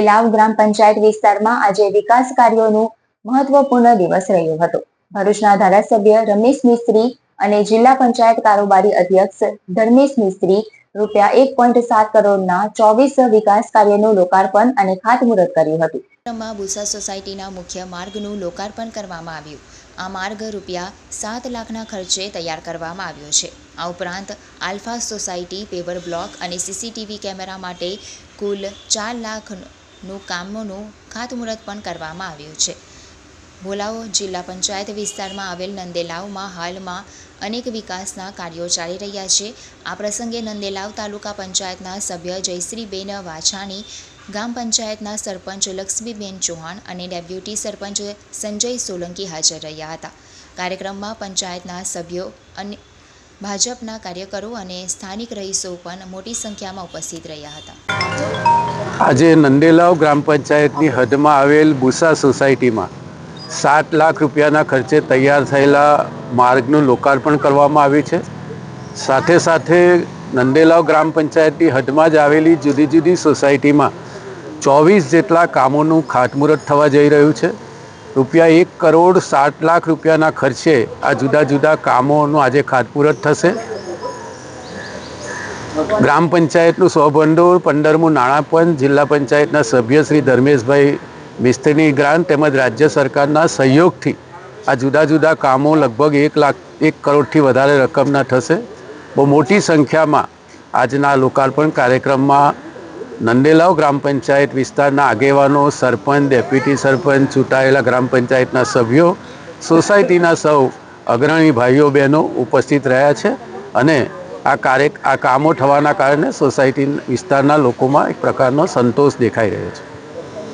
લાવ ગ્રામ પંચાયત વિસ્તારમાં આજે વિકાસ કાર્યોનું મહત્વપૂર્ણ દિવસ રહ્યો હતો. ભરૂચના ધારાસભ્ય રમેશ મિસ્ત્રી અને જિલ્લા પંચાયત કારોબારી અધ્યક્ષ ધર્મેશ મિસ્ત્રી રૂપિયા એક પોઈન્ટ સાત કરોડના ચોવીસ વિકાસ કાર્યનું લોકાર્પણ અને ખાતમુહૂર્ત કર્યું હતું. માં બુસા સોસાયટીના મુખ્ય માર્ગનું લોકાર્પણ કરવામાં આવ્યું. આ માર્ગ રૂપિયા સાત લાખના ખર્ચે તૈયાર કરવામાં આવ્યો છે. આ ઉપરાંત આલ્ફા સોસાયટી, પેવર બ્લોક અને સીસીટીવી કેમેરા માટે કુલ ચાર લાખનું કામોનું ખાતમુહૂર્ત પણ કરવામાં આવ્યું છે. ભોલાવો જિલ્લા પંચાયત વિસ્તારમાં આવેલ નંદેલાવમાં હાલમાં અનેક વિકાસના કાર્યો ચાલી રહ્યા છે. આ પ્રસંગે નંદેલાવ તાલુકા પંચાયતના સભ્ય જયશ્રીબેન વાછાણી ગ્રામ પંચાયતના સરપંચ લક્ષ્મીબેન ચૌહાણ અને ડેપ્યુટી સરપંચ સંજય સોલંકી હાજર રહ્યા હતા. કાર્યક્રમમાં પંચાયતના સભ્યો અને ભાજપના કાર્યકરો અને સ્થાનિક રહીશો પણ મોટી સંખ્યામાં ઉપસ્થિત રહ્યા હતા. આજે નંદેલાવ ગ્રામ પંચાયતની હદમાં આવેલ બુસા સોસાયટીમાં સાત લાખ રૂપિયાના ખર્ચે તૈયાર થયેલા માર્ગનું લોકાર્પણ કરવામાં આવ્યું છે. સાથે સાથે નંદેલાવ ગ્રામ પંચાયતની હદમાં જ આવેલી જુદી જુદી સોસાયટીમાં ચોવીસ જેટલા કામોનું ખાતમુહૂર્ત થવા જઈ રહ્યું છે. રૂપિયા એક કરોડ સાત લાખ રૂપિયાના ખર્ચે આ જુદા જુદા કામોનું આજે ખાતમુહૂર્ત થશે. ગ્રામ પંચાયતનું સ્વભંડોળ પંદરમું નાણાપંચ, જિલ્લા પંચાયતના સભ્ય શ્રી ધર્મેશભાઈ મિસ્ત્રીની ગ્રાન્ટ તેમજ રાજ્ય સરકારના સહયોગથી આ જુદા જુદા કામો લગભગ એક લાખ, એક કરોડથી વધારે રકમના થશે. બહુ મોટી સંખ્યામાં આજના લોકાર્પણ કાર્યક્રમમાં નંદેલાવ ગ્રામ પંચાયત વિસ્તારના આગેવાનો, સરપંચ, ડેપ્યુટી સરપંચ, ચૂંટાયેલા ગ્રામ પંચાયતના સભ્યો, સોસાયટીના સૌ અગ્રણી ભાઈઓ, બહેનો ઉપસ્થિત રહ્યા છે અને આ કાર્ય, આ કામો થવાના કારણે સોસાયટી વિસ્તારના લોકોમાં એક પ્રકારનો સંતોષ દેખાઈ રહ્યો છે.